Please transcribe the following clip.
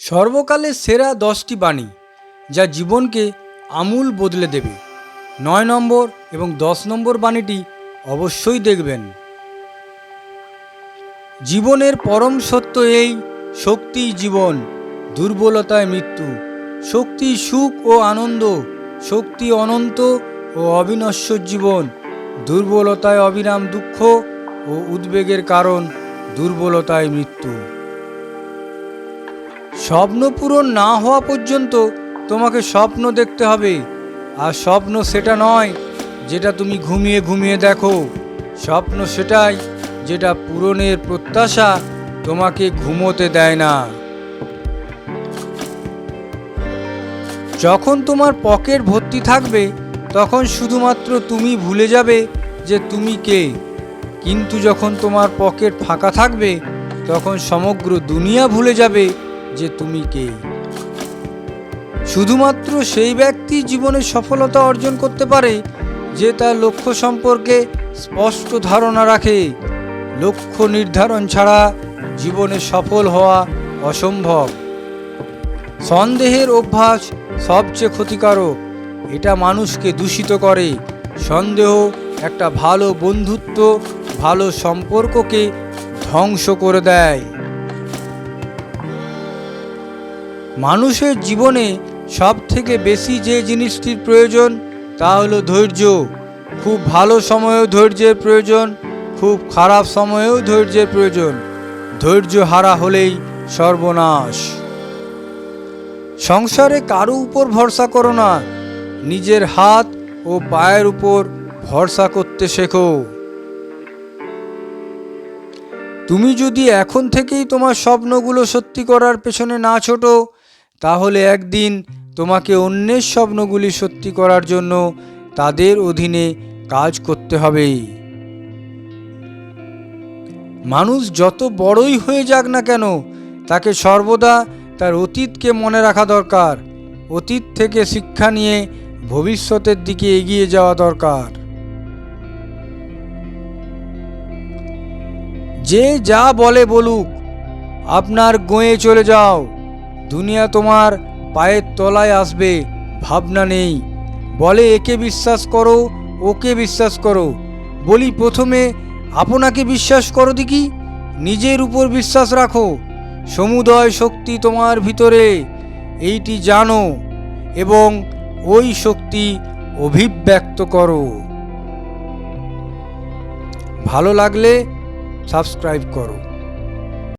সর্বকালের সেরা দশটি বাণী যা জীবনকে আমূল বদলে দেবে। নয় নম্বর এবং দশ নম্বর বাণীটি অবশ্যই দেখবেন। জীবনের পরম সত্য এই, শক্তি জীবন, দুর্বলতায় মৃত্যু। শক্তি সুখ ও আনন্দ, শক্তি অনন্ত ও অবিনশ্বর জীবন, দুর্বলতায় অবিরাম দুঃখ ও উদ্বেগের কারণ দুর্বলতায় মৃত্যু। স্বপ্ন পূরণ না হওয়া পর্যন্ত তোমাকে স্বপ্ন দেখতে হবে। আর স্বপ্ন সেটা নয় যেটা তুমি ঘুমিয়ে ঘুমিয়ে দেখো। স্বপ্ন সেটাই যেটা পূরণের প্রত্যাশা তোমাকে ঘুমোতে দেয় না। যখন তোমার পকেট ভর্তি থাকবে, তখন শুধুমাত্র তুমি ভুলে যাবে যে তুমি কে। কিন্তু যখন তোমার পকেট ফাঁকা থাকবে, তখন সমগ্র দুনিয়া ভুলে যাবে যে তুমি কে। শুধুমাত্র সেই ব্যক্তি জীবনে সফলতা অর্জন করতে পারে যে তার লক্ষ্য সম্পর্কে স্পষ্ট ধারণা রাখে। লক্ষ্য নির্ধারণ ছাড়া জীবনে সফল হওয়া অসম্ভব। সন্দেহের অভ্যাস সবচেয়ে ক্ষতিকারক। এটা মানুষকে দূষিত করে। সন্দেহ একটা ভালো বন্ধুত্ব, ভালো সম্পর্ককে ধ্বংস করে দেয়। মানুষের জীবনে সব থেকে বেশি যে জিনিসটির প্রয়োজন, তা হলো ধৈর্য। খুব ভালো সময়েও ধৈর্যের প্রয়োজন, খুব খারাপ সময়েও ধৈর্যের প্রয়োজন। ধৈর্য হারা হলেই সর্বনাশ। সংসারে কারও উপর ভরসা করো না। নিজের হাত ও পায়ের উপর ভরসা করতে শেখো। তুমি যদি এখন থেকেই তোমার স্বপ্নগুলো সত্যি করার পেছনে না ছোটো তাহলে একদিন তোমাকে অন্যের স্বপ্নগুলি সত্যি করার জন্য তাদের অধীনে কাজ করতে হবে। মানুষ যত বড়ই হয়ে যাক না কেন, তাকে সর্বদা তার অতীতকে মনে রাখা দরকার, অতীত থেকে শিক্ষা নিয়ে ভবিষ্যতের দিকে এগিয়ে যাওয়া দরকার। যে যা বলে বলুক, আপনার গোয়ে চলে যাও। দুনিয়া তোমার পায়ের তলায় আসবে, ভাবনা নেই। বলে, একে বিশ্বাস করো, ওকে বিশ্বাস করো। বলি, প্রথমে আপনাকে বিশ্বাস করো দেখি, নিজের উপর বিশ্বাস রাখো। সমুদয় শক্তি তোমার ভিতরে, এইটি জানো এবং ওই শক্তি অভিব্যক্ত করো। ভালো লাগলে সাবস্ক্রাইব করো।